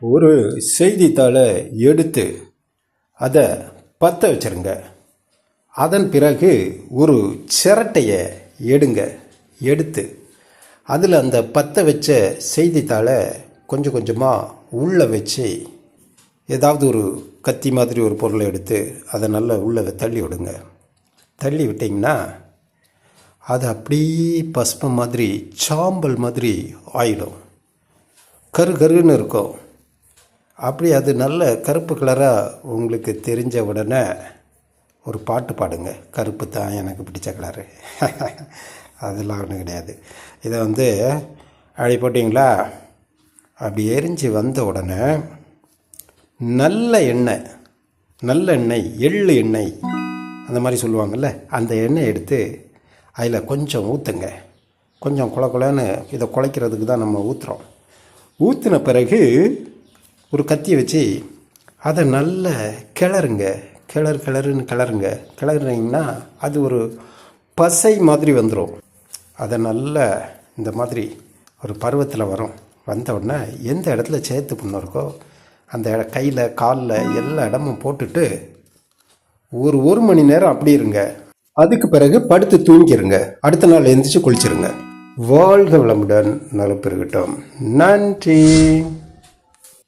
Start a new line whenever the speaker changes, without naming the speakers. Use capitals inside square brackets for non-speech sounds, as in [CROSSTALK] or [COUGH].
ஒரு செய்தித்தாளை எடுத்து அதை பற்ற வச்சுருங்க. அதன் பிறகு ஒரு சிரட்டையை எடுங்க எடுத்து அதில் அந்த பற்ற வச்ச செய்தித்தாளை கொஞ்சம் கொஞ்சமாக உள்ளே வச்சு ஏதாவது ஒரு கத்தி மாதிரி ஒரு பொருளை எடுத்து அதை நல்லா உள்ளே தள்ளி விடுங்க. தள்ளி விட்டிங்கன்னா அது அப்படியே பஸ்பம் மாதிரி சாம்பல் மாதிரி ஆயிடும். கரு கருன்னு இருக்கும். அப்படி அது நல்ல கருப்பு கலராக உங்களுக்கு தெரிஞ்ச உடனே ஒரு பாட்டு பாடுங்க. கருப்பு தான் எனக்கு பிடிச்ச கலரு. [LAUGHS] அதெல்லாம் ஒன்றும் கிடையாது. இதை வந்து அப்படி போட்டிங்களா? அப்படி எரிஞ்சு வந்த உடனே நல்ல எண்ணெய் நல்ல எண்ணெய் எள்ளு எண்ணெய் அந்த மாதிரி சொல்லுவாங்கள்ல அந்த எண்ணெய் எடுத்து அதில் கொஞ்சம் ஊற்றுங்க கொஞ்சம் குல குலன்னு இதை குலைக்கிறதுக்கு தான் நம்ம ஊற்றுறோம் ஊற்றின பிறகு ஒரு கத்தியை வச்சு அதை நல்ல கிளறுங்க. கிளறு கிளறுன்னு கிளறுங்க. கிளறுனீங்கன்னா அது ஒரு பசை மாதிரி வந்துடும் அதை நல்ல இந்த மாதிரி ஒரு பருவத்தில் வரும். வந்த உடனே எந்த இடத்துல சேர்த்து புண்ணு இருக்கோ அந்த இட- கையில் காலில் எல்லா இடமும் போட்டுட்டு ஒரு ஒரு மணி நேரம் அப்படி இருங்க. அதுக்கு பிறகு படுத்து தூங்கிருங்க. அடுத்த நாள் எழுந்திரிச்சு குளிச்சிருங்க. வாழ்க வளமுடன் நலம் பெருகட்டும் நன்றி.